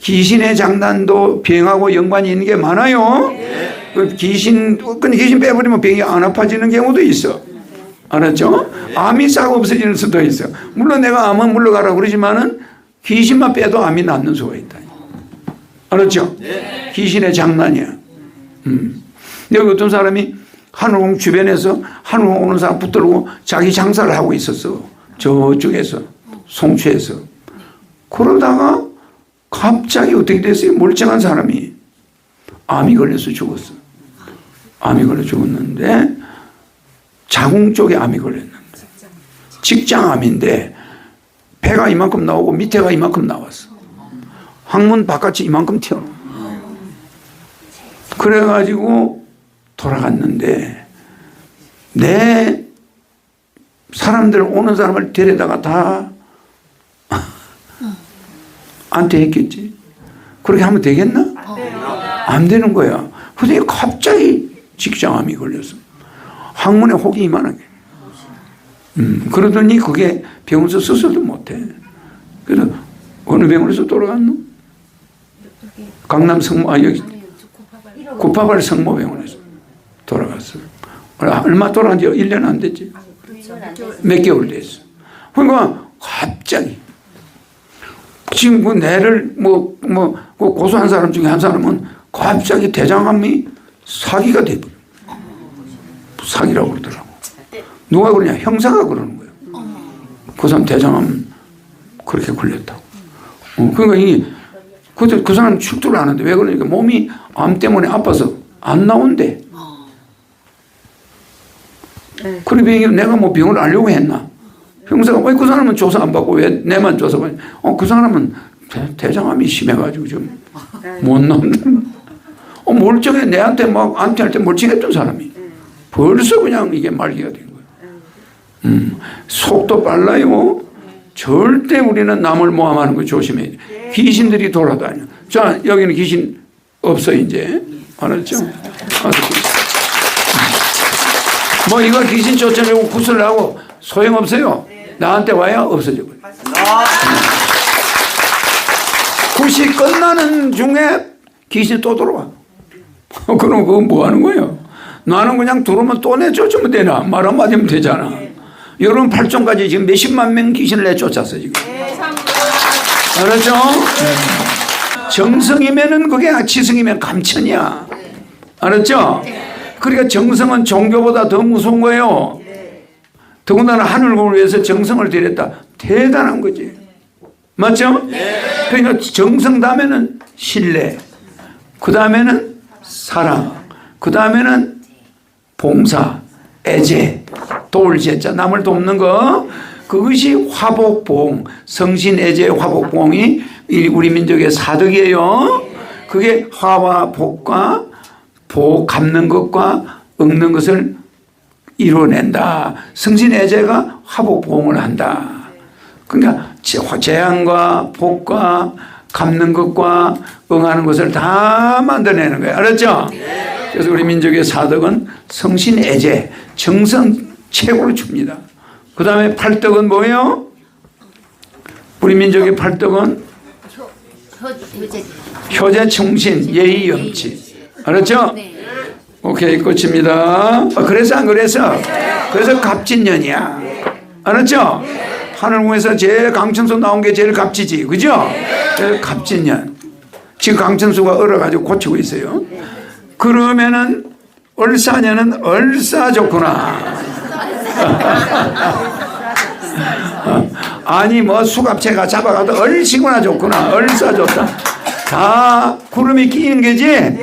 귀신의 장난도 병하고 연관이 있는 게 많아요. 그 귀신, 근데 귀신 빼버리면 병이 안 아파지는 경우도 있어. 알았죠? 암이 싹 없어지는 수도 있어. 물론 내가 암은 물러가라 그러지만은 귀신만 빼도 암이 낫는 수가 있다. 알았죠? 귀신의 장난이야. 음. 여기 어떤 사람이 한우홍 주변에서 한우홍 오는 사람 붙들고 자기 장사를 하고 있었어. 저쪽에서, 송추에서. 그러다가 갑자기 어떻게 됐어요? 멀쩡한 사람이 암이 걸려서 죽었어. 암이 걸려 죽었는데 자궁 쪽에 암이 걸렸는데 직장암인데 배가 이만큼 나오고 밑에가 이만큼 나왔어. 항문 바깥이 이만큼 튀어나와. 그래가지고 돌아갔는데 내 사람들 오는 사람을 데려다가 다 안퇴했겠지. 그렇게 하면 되겠나? 안 되는 거야. 근데 갑자기 직장암이 걸렸어. 항문에 혹이 이만하게. 음, 그러더니 그게 병원에서 수술도 못해. 그래서 어느 병원에서 돌아갔노? 강남 성모, 아, 여기 구파발 성모병원에서 돌아갔어요. 얼마 돌아간 지 1년 안 됐지. 몇 개월 됐어. 그러니까 갑자기 지금 그 내를 뭐, 뭐, 그 고소한 사람 중에 한 사람은 갑자기 대장암이 사기가 돼버려. 사기라고 그러더라고. 누가 그러냐? 형사가 그러는 거예요. 그 사람 대장암 그렇게 걸렸다고. 어, 그러니까 이, 그, 그 사람 출두를 하는데 왜 그러니까 몸이 암 때문에 아파서 안 나온대. 그래 병이 내가 뭐 병을 알려고 했나? 형사가 왜 그 사람은 조사 안 받고 왜 내만 조사 받냐? 어, 그 사람은 대, 장암이 심해가지고 좀 못 나온다. 어, 멀쩡해. 내한테 막 안티할 때 멀쩡했던 사람이. 벌써 그냥 이게 말기가 된 거예요. 음, 속도 빨라요. 절대 우리는 남을 모함하는 거 조심해야 돼. 귀신들이 돌아다녀. 자, 여기는 귀신 없어, 이제. 알았죠? 뭐 이거 귀신 쫓아내고 구슬하고 소용없어요. 나한테 와야 버려. 굿이 끝나는 중에 귀신이 또 들어와. 그럼 그건 뭐 하는 거예요? 나는 그냥 들어오면 또 내쫓으면 되나? 말 한마디 하면 되잖아. 여러분 8종까지 지금 몇십만 명 귀신을 내쫓았어, 지금. 알았죠? 정성이면은 그게 지성이면 감천이야. 알았죠? 그러니까 정성은 종교보다 더 무서운 거예요. 더군다나 하늘공을 위해서 정성을 들였다. 대단한 거지. 맞죠? 그러니까 정성 다음에는 신뢰, 그 다음에는 사랑, 그 다음에는 봉사, 애제, 도울 제자, 남을 돕는 거, 그것이 화복봉, 성신애제 화복봉이 이 우리 민족의 사덕이에요. 그게 화와 복과 복 갚는 것과 얻는 것을 이루어낸다. 성신애제가 화복봉을 한다. 그러니까 재- 재앙과 복과 갚는 것과 응하는 것을 다 만들어내는 거예요. 알았죠? 그래서 우리 민족의 사덕은 성신애제, 정성 최고로 줍니다. 그 다음에 팔덕은 뭐예요? 우리 민족의 팔덕은 효제 충신, 예의 염치. 알았죠? 오케이, 끝입니다. 아, 그래서 안 그래서? 그래서 갑진년이야. 알았죠? 하늘궁에서 제일 강천수 나온 게 제일 값지지. 그죠? 그래서 갑진년. 지금 강천수가 얼어가지고 고치고 있어요. 그러면은 얼사년은 얼싸 좋구나. 아니 뭐 수갑채가 잡아가도 얼씨구나 좋구나. 얼싸 좋다. 다 구름이 끼는 게지.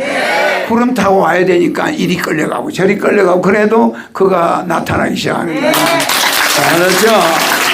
구름 타고 와야 되니까 이리 끌려가고 저리 끌려가고 그래도 그가 나타나기 시작하는 거야. 알았죠?